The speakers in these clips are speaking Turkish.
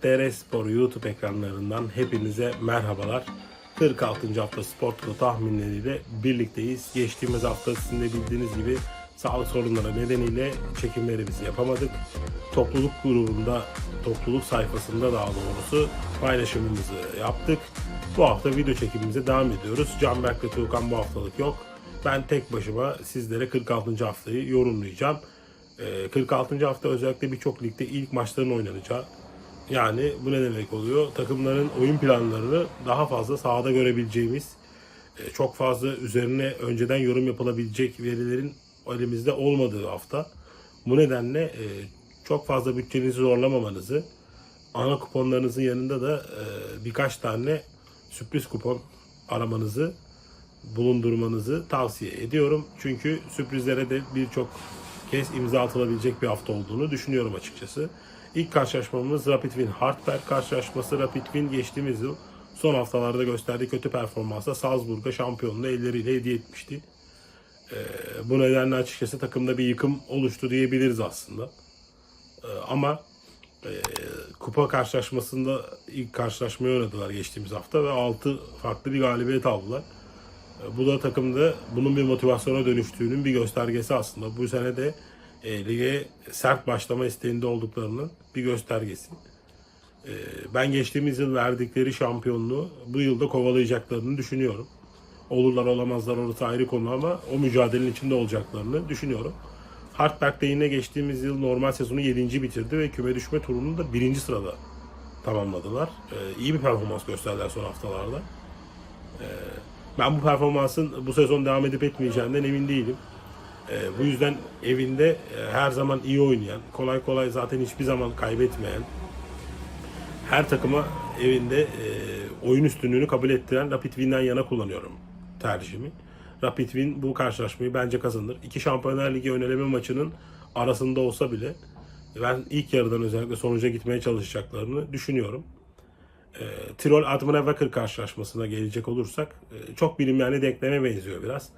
TRT Spor YouTube ekranlarından hepinize merhabalar. 46. hafta spor Turu tahminleriyle birlikteyiz. Geçtiğimiz hafta sizin de bildiğiniz gibi sağlık sorunları nedeniyle çekimlerimizi yapamadık. Topluluk grubunda, topluluk sayfasında daha doğrusu paylaşımımızı yaptık. Bu hafta video çekimimize devam ediyoruz. Canberk ve Tuğkan bu haftalık yok. Ben tek başıma sizlere 46. haftayı yorumlayacağım. Ee, 46. hafta özellikle birçok ligde ilk maçların oynanacağı. Yani bu ne demek oluyor? Takımların oyun planlarını daha fazla sahada görebileceğimiz, e, çok fazla üzerine önceden yorum yapılabilecek verilerin elimizde olmadığı hafta. Bu nedenle e, çok fazla bütçenizi zorlamamanızı, ana kuponlarınızın yanında da e, birkaç tane sürpriz kupon aramanızı bulundurmanızı tavsiye ediyorum. Çünkü sürprizlere de birçok kez imza atılabilecek bir hafta olduğunu düşünüyorum açıkçası. İlk karşılaşmamız Rapid Wien Hartberg karşılaşması. Rapid Wien geçtiğimiz yıl son haftalarda gösterdiği kötü performansla Salzburg'a şampiyonluğu elleriyle hediye etmişti. Ee, bu nedenle açıkçası takımda bir yıkım oluştu diyebiliriz aslında. Ee, ama e, kupa karşılaşmasında ilk karşılaşmayı oynadılar geçtiğimiz hafta ve 6 farklı bir galibiyet aldılar. E, Bu da takımda bunun bir motivasyona dönüştüğünün bir göstergesi aslında. Bu sene de e, lige sert başlama isteğinde olduklarının bir göstergesi. E, ben geçtiğimiz yıl verdikleri şampiyonluğu bu yılda kovalayacaklarını düşünüyorum. Olurlar olamazlar orası ayrı konu ama o mücadelenin içinde olacaklarını düşünüyorum. Hartberg'de yine geçtiğimiz yıl normal sezonu 7. bitirdi ve küme düşme turunu da 1. sırada tamamladılar. E, iyi bir performans gösterdiler son haftalarda. Ben bu performansın bu sezon devam edip etmeyeceğinden emin değilim. Ee, bu yüzden evinde e, her zaman iyi oynayan, kolay kolay zaten hiçbir zaman kaybetmeyen, her takıma evinde e, oyun üstünlüğünü kabul ettiren Rapid Wien'den yana kullanıyorum tercihimi. Rapid Wien bu karşılaşmayı bence kazanır. İki Şampiyonlar Ligi öneleme maçının arasında olsa bile ben ilk yarıdan özellikle sonuca gitmeye çalışacaklarını düşünüyorum. E, Tirol Admirawaker karşılaşmasına gelecek olursak e, çok bilinmeyenli denkleme benziyor biraz.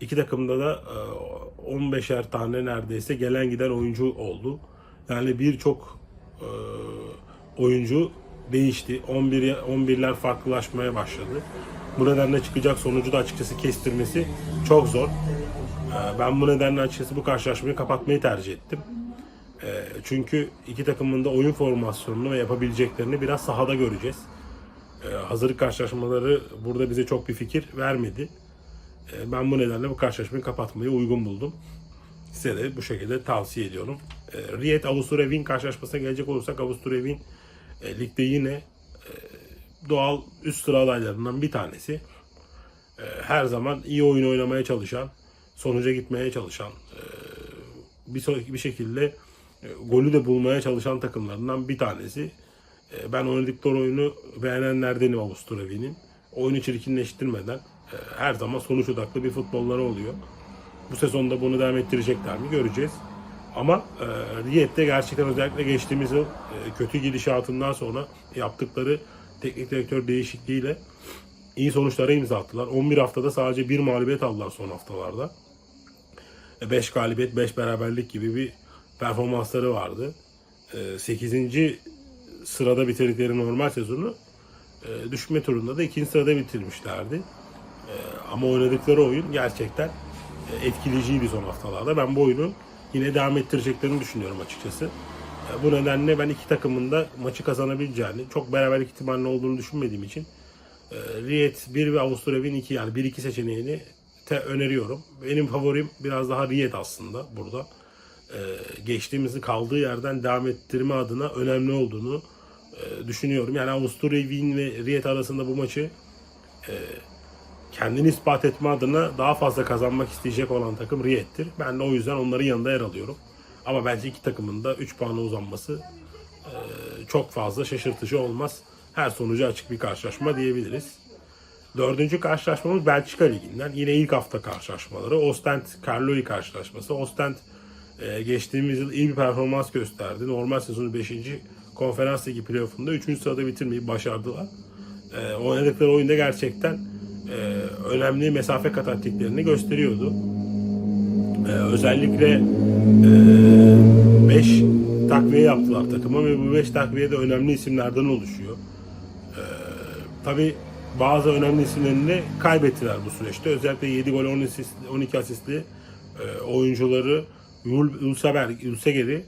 İki takımda da e, 15'er tane neredeyse gelen giden oyuncu oldu. Yani birçok e, oyuncu değişti. 11 11'ler farklılaşmaya başladı. Bu nedenle çıkacak sonucu da açıkçası kestirmesi çok zor. E, ben bu nedenle açıkçası bu karşılaşmayı kapatmayı tercih ettim. E, Çünkü iki takımın da oyun formasyonunu ve yapabileceklerini biraz sahada göreceğiz. E, Hazırlık karşılaşmaları burada bize çok bir fikir vermedi. E, Ben bu nedenle bu karşılaşmayı kapatmayı uygun buldum. Size de bu şekilde tavsiye ediyorum. E, Riyet Avusturya Wien karşılaşmasına gelecek olursak Avusturya Wien e, ligde yine doğal üst sıra adaylarından bir tanesi. Her zaman iyi oyun oynamaya çalışan, sonuca gitmeye çalışan, bir bir şekilde golü de bulmaya çalışan takımlarından bir tanesi. Ben oynadıkları oyunu beğenenlerdenim Avusturya Wien'in. Oyunu çirkinleştirmeden her zaman sonuç odaklı bir futbolları oluyor. Bu sezonda bunu devam ettirecekler mi göreceğiz. Ama e, Riyad'de gerçekten özellikle geçtiğimiz yıl e, kötü gidişatından sonra yaptıkları teknik direktör değişikliğiyle iyi sonuçlara imza attılar. 11 haftada sadece bir mağlubiyet aldılar son haftalarda. 5 galibiyet, 5 beraberlik gibi bir performansları vardı. 8. sırada bitirdikleri normal sezonu e, düşme turunda da 2. sırada bitirmişlerdi. E, Ama oynadıkları oyun gerçekten e, etkileyiciydi son haftalarda. Ben bu oyunu yine devam ettireceklerini düşünüyorum açıkçası. E, Bu nedenle ben iki takımın da maçı kazanabileceğini, çok beraberlik ihtimalinin olduğunu düşünmediğim için e, Riyet 1 ve Avusturya Wien 2 yani 1-2 seçeneğini te öneriyorum. Benim favorim biraz daha Riyet aslında burada. Geçtiğimizi kaldığı yerden devam ettirme adına önemli olduğunu düşünüyorum. Yani Avusturya Wien ve Riyet arasında bu maçı kendini ispat etme adına daha fazla kazanmak isteyecek olan takım Riyet'tir. Ben de o yüzden onların yanında yer alıyorum. Ama bence iki takımın da 3 puana uzanması e, çok fazla şaşırtıcı olmaz. Her sonucu açık bir karşılaşma diyebiliriz. Dördüncü karşılaşmamız Belçika Ligi'nden. Yine ilk hafta karşılaşmaları. Ostend Karloi karşılaşması. Ostend e, geçtiğimiz yıl iyi bir performans gösterdi. Normal sezonu 5. konferans ligi playoff'unda 3. sırada bitirmeyi başardılar. E, oynadıkları oyunda gerçekten e, önemli mesafe kat ettiklerini gösteriyordu. E, özellikle 5 takviye yaptılar takıma ve bu 5 takviye de önemli isimlerden oluşuyor. Ee, tabii bazı önemli isimlerini de kaybettiler bu süreçte. Özellikle 7 gol 10 asist, 12 asistli e, oyuncuları Ulseberg, Ulseger'i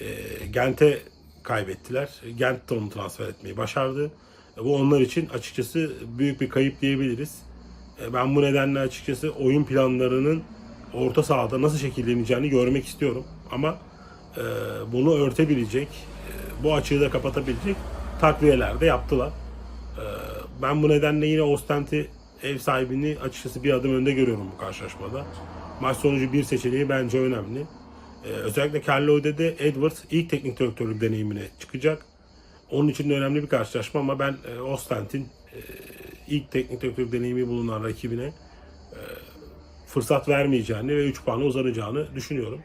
e, Gent'e kaybettiler. Gent de onu transfer etmeyi başardı. E, bu onlar için açıkçası büyük bir kayıp diyebiliriz. E, ben bu nedenle açıkçası oyun planlarının orta sahada nasıl şekilleneceğini görmek istiyorum. Ama e, bunu örtebilecek, bu açığı da kapatabilecek takviyeler de yaptılar. Ben bu nedenle yine Ostent'i ev sahibini açıkçası bir adım önde görüyorum bu karşılaşmada. Maç sonucu bir seçeneği bence önemli. Özellikle Carlo'da de Edwards ilk teknik direktörlük deneyimine çıkacak. Onun için de önemli bir karşılaşma ama ben e, Ostent'in e, ilk teknik direktörlük deneyimi bulunan rakibine e, fırsat vermeyeceğini ve 3 puanı uzanacağını düşünüyorum.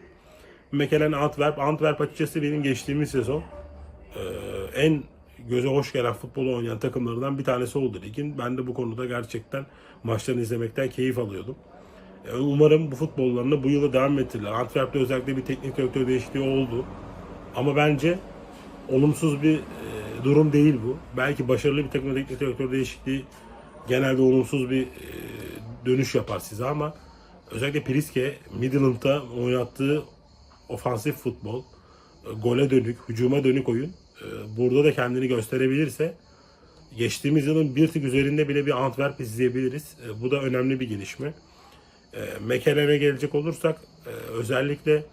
Mekelen Antwerp. Antwerp açıkçası benim geçtiğimiz sezon e, en göze hoş gelen futbolu oynayan takımlarından bir tanesi oldu ligin. Ben de bu konuda gerçekten maçlarını izlemekten keyif alıyordum. E, Umarım bu futbollarını bu yıla devam ettirirler. Antwerp'te özellikle bir teknik direktör değişikliği oldu. Ama bence olumsuz bir e, durum değil bu. Belki başarılı bir takım teknik direktör değişikliği genelde olumsuz bir e, dönüş yapar size ama özellikle Priske Midland'da oynattığı ofansif futbol, e, gole dönük, hücuma dönük oyun e, burada da kendini gösterebilirse geçtiğimiz yılın bir tık üzerinde bile bir Antwerp izleyebiliriz. E, Bu da önemli bir gelişme. E, Mekelen'e gelecek olursak e, özellikle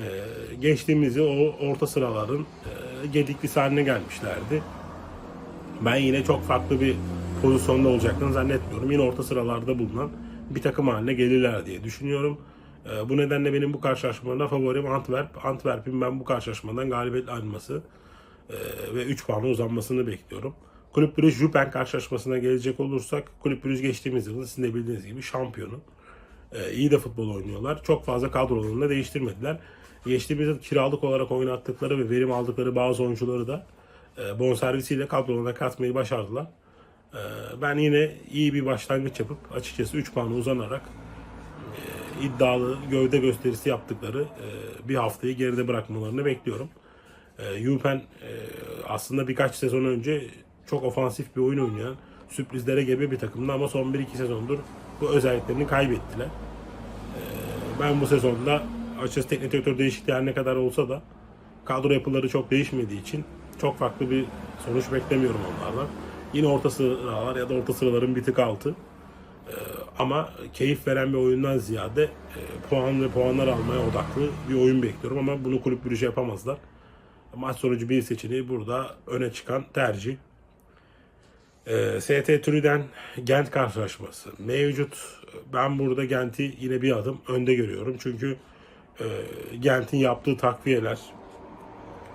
e, geçtiğimiz o orta sıraların e, gediklisi haline gelmişlerdi. Ben yine çok farklı bir pozisyonda olacaklarını zannetmiyorum. Yine orta sıralarda bulunan bir takım haline gelirler diye düşünüyorum. E, bu nedenle benim bu karşılaşmada favorim Antwerp. Antwerp'in ben bu karşılaşmadan galibiyetle ayrılması e, ve 3 puanı uzanmasını bekliyorum. Kulüp Brugge Jupen karşılaşmasına gelecek olursak Kulüp Brugge geçtiğimiz yılın sizin de bildiğiniz gibi şampiyonu. Ee, iyi de futbol oynuyorlar. Çok fazla kadrolarını da değiştirmediler. Geçtiğimiz yıl kiralık olarak oynattıkları ve verim aldıkları bazı oyuncuları da e, bonservisiyle kadrolarına katmayı başardılar. Ee, ben yine iyi bir başlangıç yapıp açıkçası 3 puanı uzanarak e, iddialı gövde gösterisi yaptıkları e, bir haftayı geride bırakmalarını bekliyorum. E, Jupen e, aslında birkaç sezon önce çok ofansif bir oyun oynayan, sürprizlere gebe bir takımdı ama son 1-2 sezondur bu özelliklerini kaybettiler. E, ben bu sezonda açıkçası teknik direktör değişikliği her ne kadar olsa da kadro yapıları çok değişmediği için çok farklı bir sonuç beklemiyorum onlardan. Yine orta sıralar ya da orta sıraların bir tık altı. Ee, ama keyif veren bir oyundan ziyade e, puan ve puanlar almaya odaklı bir oyun bekliyorum ama bunu kulüp bir yapamazlar. Maç sonucu bir seçeneği burada öne çıkan tercih. Ee, ST Trüden Gent karşılaşması mevcut. Ben burada Gent'i yine bir adım önde görüyorum. Çünkü e, Gent'in yaptığı takviyeler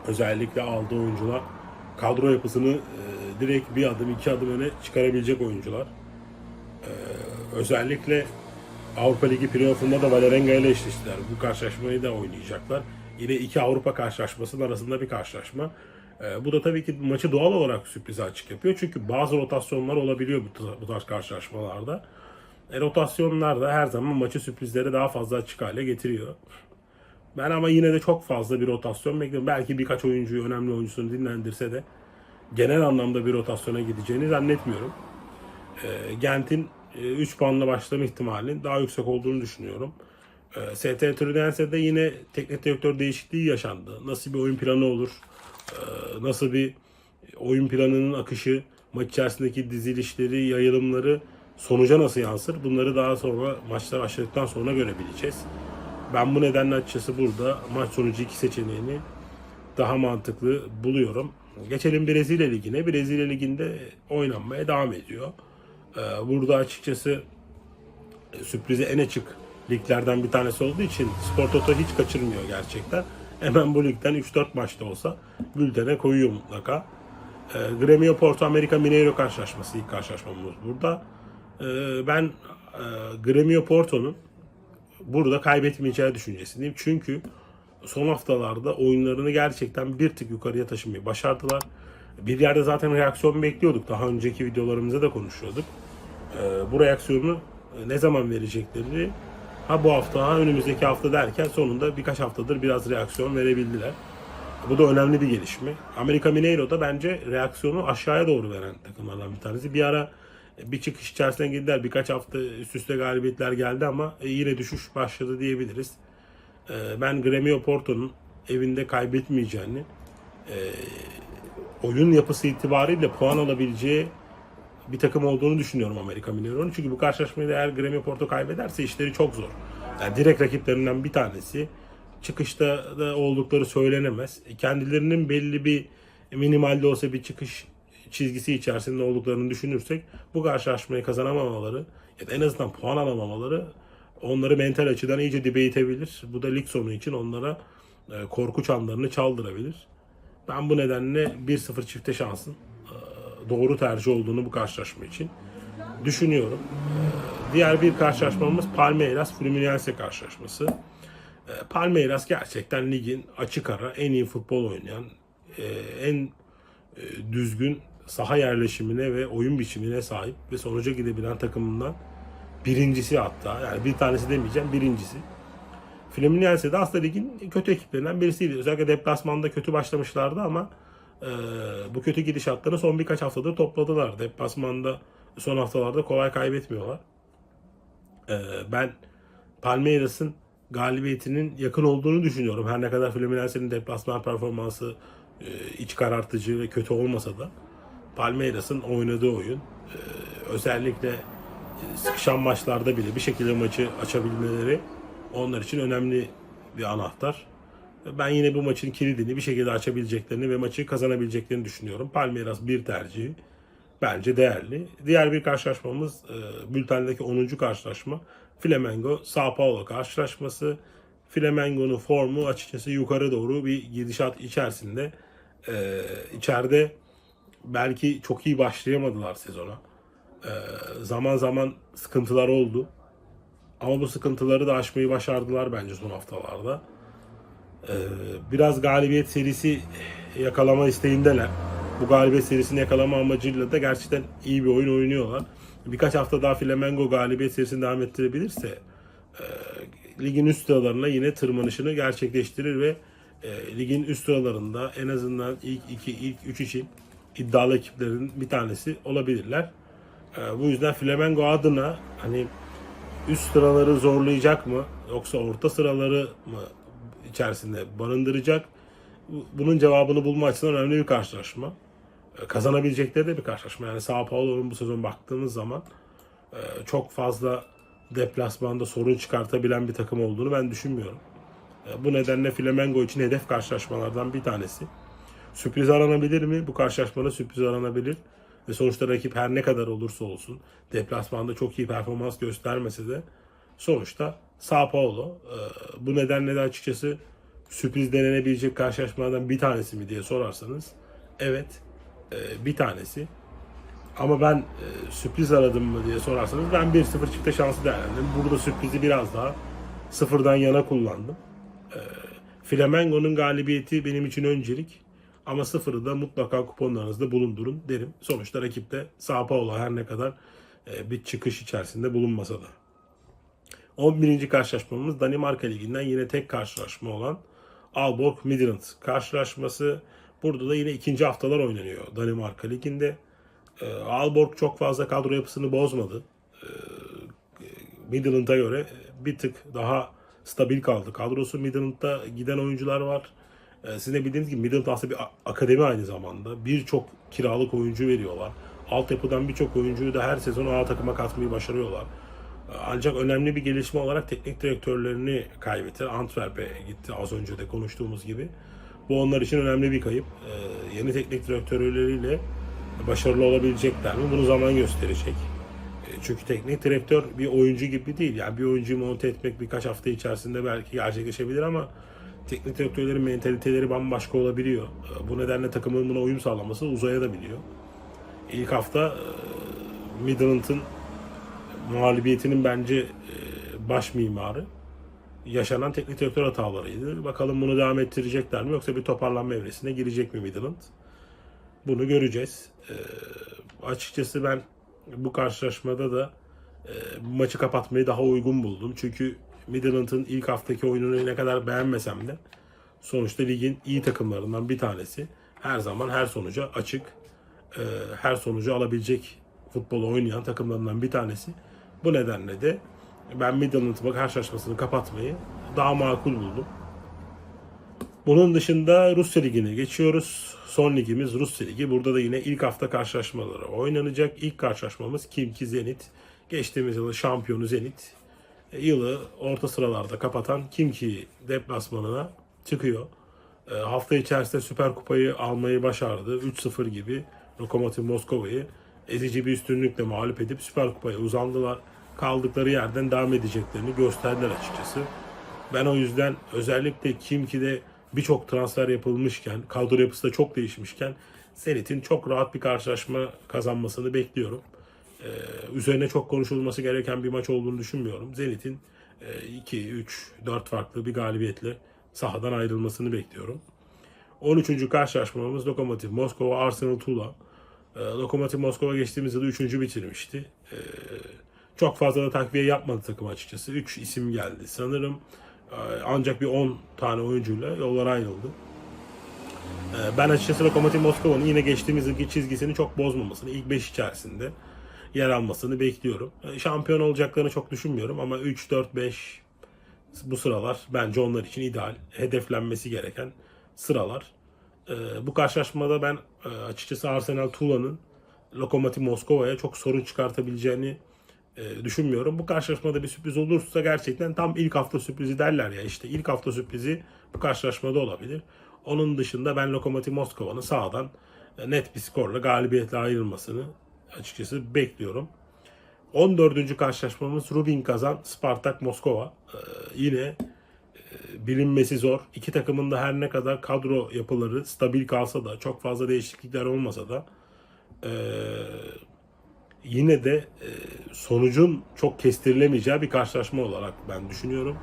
özellikle aldığı oyuncular kadro yapısını e, direkt bir adım iki adım öne çıkarabilecek oyuncular. Özellikle Avrupa Ligi playoff'unda da Valerenga ile eşleştiler. Bu karşılaşmayı da oynayacaklar. Yine iki Avrupa karşılaşmasının arasında bir karşılaşma. Ee, bu da tabii ki maçı doğal olarak sürprize açık yapıyor. Çünkü bazı rotasyonlar olabiliyor bu, bu tarz karşılaşmalarda. E, rotasyonlar da her zaman maçı sürprizlere daha fazla açık hale getiriyor. Ben ama yine de çok fazla bir rotasyon bekliyorum. Belki birkaç oyuncuyu, önemli oyuncusunu dinlendirse de genel anlamda bir rotasyona gideceğini zannetmiyorum. E, Gent'in 3 puanla başlama ihtimalinin daha yüksek olduğunu düşünüyorum. E, ST Trudense'de yine teknik direktör değişikliği yaşandı. Nasıl bir oyun planı olur? E, nasıl bir oyun planının akışı, maç içerisindeki dizilişleri, yayılımları sonuca nasıl yansır? Bunları daha sonra maçlar başladıktan sonra görebileceğiz. Ben bu nedenle açıkçası burada maç sonucu iki seçeneğini daha mantıklı buluyorum. Geçelim Brezilya Ligi'ne. Brezilya Ligi'nde oynanmaya devam ediyor. Ee, Burada açıkçası e, sürprize en açık liglerden bir tanesi olduğu için Spor Toto hiç kaçırmıyor gerçekten. Hemen bu ligden 3-4 maçta olsa bültene koyuyor mutlaka. Ee, Gremio Porto America Mineiro karşılaşması ilk karşılaşmamız burada. Ee, ben e, Gremio Porto'nun burada kaybetmeyeceği düşüncesindeyim. Çünkü son haftalarda oyunlarını gerçekten bir tık yukarıya taşımayı başardılar. Bir yerde zaten reaksiyon bekliyorduk. Daha önceki videolarımızda da konuşuyorduk. Ee, bu reaksiyonu e, ne zaman vereceklerini ha bu hafta ha önümüzdeki hafta derken sonunda birkaç haftadır biraz reaksiyon verebildiler. Bu da önemli bir gelişme. Amerika Mineiro da bence reaksiyonu aşağıya doğru veren takımlardan bir tanesi. Bir ara bir çıkış içerisine girdiler. Birkaç hafta üst üste galibiyetler geldi ama e, yine düşüş başladı diyebiliriz. E, Ben Gremio Porto'nun evinde kaybetmeyeceğini, e, oyun yapısı itibariyle puan alabileceği bir takım olduğunu düşünüyorum Amerika Mineiro'nun. Çünkü bu karşılaşmayı da eğer Gremio Porto kaybederse işleri çok zor. Yani direkt rakiplerinden bir tanesi. Çıkışta da oldukları söylenemez. E, Kendilerinin belli bir minimalde olsa bir çıkış çizgisi içerisinde olduklarını düşünürsek bu karşılaşmayı kazanamamaları ya da en azından puan alamamaları onları mental açıdan iyice dibe itebilir. Bu da lig sonu için onlara e, korku çanlarını çaldırabilir. Ben bu nedenle 1-0 çifte şansın doğru tercih olduğunu bu karşılaşma için düşünüyorum. Diğer bir karşılaşmamız Palmeiras Fluminense karşılaşması. E, Palmeiras gerçekten ligin açık ara en iyi futbol oynayan, e, en e, düzgün saha yerleşimine ve oyun biçimine sahip ve sonuca gidebilen takımından birincisi hatta. Yani bir tanesi demeyeceğim, birincisi. Fluminense de aslında ligin kötü ekiplerinden birisiydi. Özellikle deplasmanda kötü başlamışlardı ama e, bu kötü gidişatları son birkaç haftadır topladılar. Deplasmanda son haftalarda kolay kaybetmiyorlar. E, ben Palmeiras'ın galibiyetinin yakın olduğunu düşünüyorum. Her ne kadar Fluminense'nin deplasman performansı e, iç karartıcı ve kötü olmasa da Palmeiras'ın oynadığı oyun e, özellikle e, sıkışan maçlarda bile bir şekilde maçı açabilmeleri onlar için önemli bir anahtar. Ben yine bu maçın kilidini bir şekilde açabileceklerini ve maçı kazanabileceklerini düşünüyorum. Palmeiras bir tercihi bence değerli. Diğer bir karşılaşmamız e, bültendeki 10. karşılaşma Flamengo Sao Paulo karşılaşması. Flamengo'nun formu açıkçası yukarı doğru bir gidişat içerisinde. E, içeride belki çok iyi başlayamadılar sezona. E, zaman zaman sıkıntılar oldu. Ama bu sıkıntıları da aşmayı başardılar bence son haftalarda. Ee, biraz galibiyet serisi yakalama isteğindeler. Bu galibiyet serisini yakalama amacıyla da gerçekten iyi bir oyun oynuyorlar. Birkaç hafta daha Flamengo galibiyet serisini devam ettirebilirse e, ligin üst sıralarına yine tırmanışını gerçekleştirir ve e, ligin üst sıralarında en azından ilk 2, ilk 3 için iddialı ekiplerin bir tanesi olabilirler. E, bu yüzden Flamengo adına hani üst sıraları zorlayacak mı yoksa orta sıraları mı içerisinde barındıracak? Bu- Bunun cevabını bulma açısından önemli bir karşılaşma. E, Kazanabilecekleri de bir karşılaşma. Yani Sao Paulo'nun bu sezon baktığımız zaman e, çok fazla deplasmanda sorun çıkartabilen bir takım olduğunu ben düşünmüyorum. E, Bu nedenle Flamengo için hedef karşılaşmalardan bir tanesi. Sürpriz aranabilir mi? Bu karşılaşmada sürpriz aranabilir. Ve sonuçta rakip her ne kadar olursa olsun deplasmanda çok iyi performans göstermese de sonuçta Sao Paulo. Ee, Bu nedenle de açıkçası sürpriz denenebilecek karşılaşmalardan bir tanesi mi diye sorarsanız evet e, bir tanesi. Ama ben e, sürpriz aradım mı diye sorarsanız ben 1-0 çifte şansı değerlendirdim. Burada sürprizi biraz daha sıfırdan yana kullandım. E, Flamengo'nun galibiyeti benim için öncelik. Ama sıfırı da mutlaka kuponlarınızda bulundurun derim. Sonuçta rakipte Sao Paulo her ne kadar e, bir çıkış içerisinde bulunmasa da. 11. karşılaşmamız Danimarka Ligi'nden yine tek karşılaşma olan Aalborg Midland karşılaşması. Burada da yine ikinci haftalar oynanıyor Danimarka Ligi'nde. E, Aalborg çok fazla kadro yapısını bozmadı. E, Midland'a göre bir tık daha stabil kaldı. Kadrosu Midland'da giden oyuncular var. Ee, Sizin de bildiğiniz gibi Midland aslında bir akademi aynı zamanda. Birçok kiralık oyuncu veriyorlar. Altyapıdan birçok oyuncuyu da her sezon A takıma katmayı başarıyorlar. Ee, Ancak önemli bir gelişme olarak teknik direktörlerini kaybetti. Antwerp'e gitti az önce de konuştuğumuz gibi. Bu onlar için önemli bir kayıp. Ee, Yeni teknik direktörleriyle başarılı olabilecekler mi? Bunu zaman gösterecek. E, Çünkü teknik direktör bir oyuncu gibi değil. Yani bir oyuncuyu monte etmek birkaç hafta içerisinde belki gerçekleşebilir ama teknik direktörlerin mentaliteleri bambaşka olabiliyor. E, Bu nedenle takımın buna uyum sağlaması uzayabiliyor. İlk hafta e, Midland'ın mağlubiyetinin bence e, baş mimarı yaşanan teknik direktör hatalarıydı. Bakalım bunu devam ettirecekler mi yoksa bir toparlanma evresine girecek mi Midland? Bunu göreceğiz. E, açıkçası ben bu karşılaşmada da e, maçı kapatmayı daha uygun buldum. Çünkü Midland'ın ilk haftaki oyununu ne kadar beğenmesem de Sonuçta ligin iyi takımlarından bir tanesi. Her zaman her sonuca açık. e, her sonucu alabilecek futbolu oynayan takımlarından bir tanesi. Bu nedenle de ben Midland'ın karşılaşmasını kapatmayı daha makul buldum. Bunun dışında Rusya Ligi'ne geçiyoruz. Son ligimiz Rusya Ligi. Burada da yine ilk hafta karşılaşmaları oynanacak. İlk karşılaşmamız Kimki Zenit. Geçtiğimiz yılı şampiyonu Zenit. E, Yılı orta sıralarda kapatan Kimki deplasmanına çıkıyor. E, hafta içerisinde Süper Kupayı almayı başardı. 3-0 gibi Lokomotiv Moskova'yı ezici bir üstünlükle mağlup edip Süper Kupa'ya uzandılar. Kaldıkları yerden devam edeceklerini gösterdiler açıkçası. Ben o yüzden özellikle Kimki'de birçok transfer yapılmışken, kadro yapısı da çok değişmişken Zenit'in çok rahat bir karşılaşma kazanmasını bekliyorum. Ee, üzerine çok konuşulması gereken bir maç olduğunu düşünmüyorum. Zenit'in 2, 3, 4 farklı bir galibiyetle sahadan ayrılmasını bekliyorum. 13. karşılaşmamız Lokomotiv Moskova Arsenal Tula. Ee, Lokomotiv Moskova geçtiğimiz yıl 3. bitirmişti. Ee, çok fazla da takviye yapmadı takım açıkçası. 3 isim geldi sanırım. Ee, Ancak bir 10 tane oyuncuyla yollar ayrıldı. Ben açıkçası Lokomotiv Moskova'nın yine geçtiğimiz yılki çizgisini çok bozmamasını, ilk 5 içerisinde yer almasını bekliyorum. Şampiyon olacaklarını çok düşünmüyorum ama 3, 4, 5 bu sıralar bence onlar için ideal, hedeflenmesi gereken sıralar. Ee, Bu karşılaşmada ben e, açıkçası Arsenal Tula'nın Lokomotiv Moskova'ya çok sorun çıkartabileceğini e, düşünmüyorum. Bu karşılaşmada bir sürpriz olursa gerçekten tam ilk hafta sürprizi derler ya işte ilk hafta sürprizi bu karşılaşmada olabilir. Onun dışında ben Lokomotiv Moskova'nın sağdan e, net bir skorla galibiyetle ayrılmasını açıkçası bekliyorum. 14. karşılaşmamız Rubin Kazan Spartak Moskova. Ee, yine e, bilinmesi zor. İki takımın da her ne kadar kadro yapıları stabil kalsa da çok fazla değişiklikler olmasa da e, yine de e, sonucun çok kestirilemeyeceği bir karşılaşma olarak ben düşünüyorum.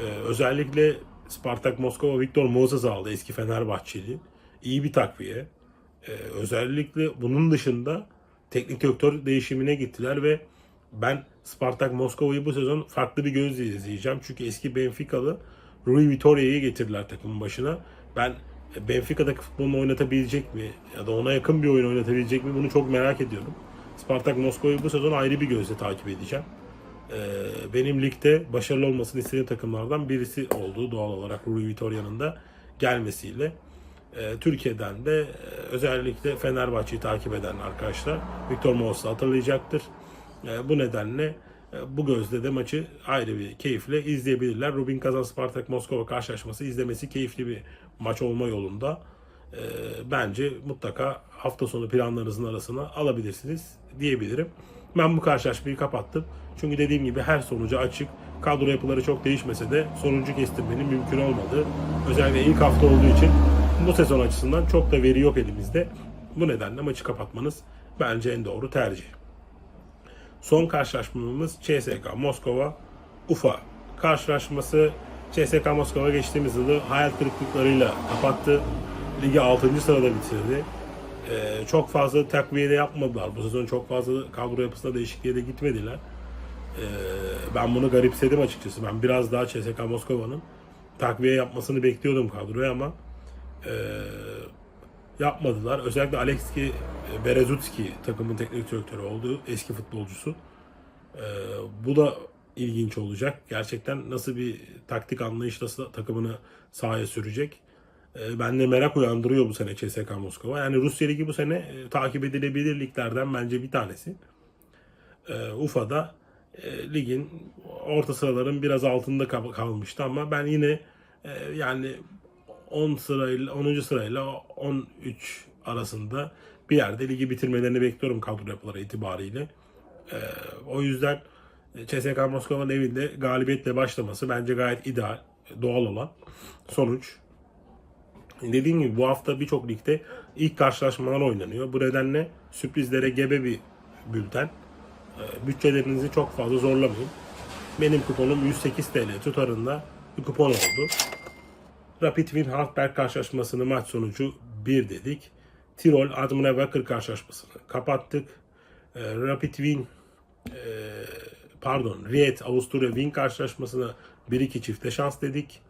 E, özellikle Spartak Moskova Viktor Moses aldı eski Fenerbahçeli. İyi bir takviye. E, özellikle bunun dışında teknik direktör değişimine gittiler ve ben Spartak Moskova'yı bu sezon farklı bir gözle izleyeceğim. Çünkü eski Benfica'lı Rui Vitoria'yı getirdiler takımın başına. Ben Benfica'daki futbolunu oynatabilecek mi ya da ona yakın bir oyun oynatabilecek mi bunu çok merak ediyorum. Spartak Moskova'yı bu sezon ayrı bir gözle takip edeceğim. Ee, benim ligde başarılı olmasını istediğim takımlardan birisi oldu doğal olarak Rui Vitoria'nın da gelmesiyle. Ee, Türkiye'den de e, özellikle Fenerbahçe'yi takip eden arkadaşlar Victor Mos'u hatırlayacaktır. Bu nedenle e, bu gözle de maçı ayrı bir keyifle izleyebilirler. Rubin Kazan Spartak Moskova karşılaşması izlemesi keyifli bir maç olma yolunda. Ee, bence mutlaka hafta sonu planlarınızın arasına alabilirsiniz diyebilirim. Ben bu karşılaşmayı kapattım. Çünkü dediğim gibi her sonuca açık. Kadro yapıları çok değişmese de sonuncu kestirmenin mümkün olmadığı özellikle ilk hafta olduğu için bu sezon açısından çok da veri yok elimizde. Bu nedenle maçı kapatmanız bence en doğru tercih. Son karşılaşmamız CSK Moskova Ufa karşılaşması CSK Moskova geçtiğimiz yılı hayal kırıklıklarıyla kapattı. Ligi 6. sırada bitirdi. Ee, çok fazla takviye de yapmadılar. Bu sezon çok fazla kadro yapısında değişikliğe de gitmediler. Ee, ben bunu garipsedim açıkçası. Ben biraz daha CSK Moskova'nın takviye yapmasını bekliyordum kadroya ama e, yapmadılar. Özellikle Alexki Berezutski takımın teknik direktörü olduğu eski futbolcusu. Ee, bu da ilginç olacak. Gerçekten nasıl bir taktik anlayışla takımını sahaya sürecek. Ee, bende merak uyandırıyor bu sene CSKA Moskova. Yani Rusya Ligi bu sene e, takip edilebilir liglerden bence bir tanesi. Ee, Ufa'da e, ligin orta sıraların biraz altında kal- kalmıştı ama ben yine e, yani 10 sırayla 10. sırayla 13 arasında bir yerde ligi bitirmelerini bekliyorum kadro yapıları itibariyle. Ee, o yüzden CSKA Moskova'nın evinde galibiyetle başlaması bence gayet ideal, doğal olan sonuç. Dediğim gibi bu hafta birçok ligde ilk karşılaşmalar oynanıyor. Bu nedenle sürprizlere gebe bir bülten. Ee, Bütçelerinizi çok fazla zorlamayın. Benim kuponum 108 TL tutarında bir kupon oldu. Rapid Wien Halfberg karşılaşmasını maç sonucu 1 dedik. Tirol Admira Wacker karşılaşmasını kapattık. Ee, Rapid Wien e, pardon Riet Avusturya Wien karşılaşmasına 1-2 çifte şans dedik.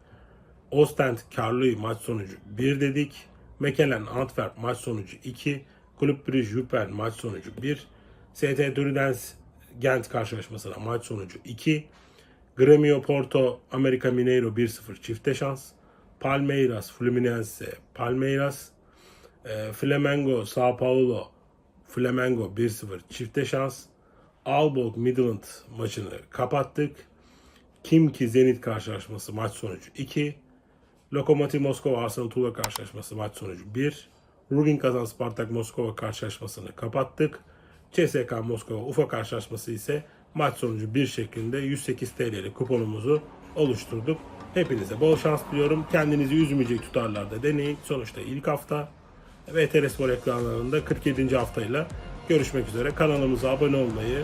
Ostend Karlı maç sonucu 1 dedik. Mekelen Antwerp maç sonucu 2. Kulüp Brugge Juper maç sonucu 1. ST Turidens Gent karşılaşmasına maç sonucu 2. Grêmio Porto America Mineiro 1-0 çifte şans. Palmeiras Fluminense Palmeiras. E, Flamengo Sao Paulo Flamengo 1-0 çifte şans. Aalborg Midland maçını kapattık. Kimki Zenit karşılaşması maç sonucu 2. Lokomotiv Moskova Arsenal Tula karşılaşması maç sonucu 1. Rubin Kazan Spartak Moskova karşılaşmasını kapattık. CSK Moskova Ufa karşılaşması ise maç sonucu 1 şeklinde 108 TL'li kuponumuzu oluşturduk. Hepinize bol şans diliyorum. Kendinizi üzmeyecek tutarlarda deneyin. Sonuçta ilk hafta VTR Spor ekranlarında 47. haftayla görüşmek üzere. Kanalımıza abone olmayı,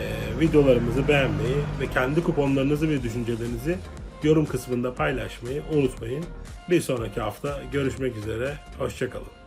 e, videolarımızı beğenmeyi ve kendi kuponlarınızı ve düşüncelerinizi yorum kısmında paylaşmayı unutmayın. Bir sonraki hafta görüşmek üzere. Hoşçakalın.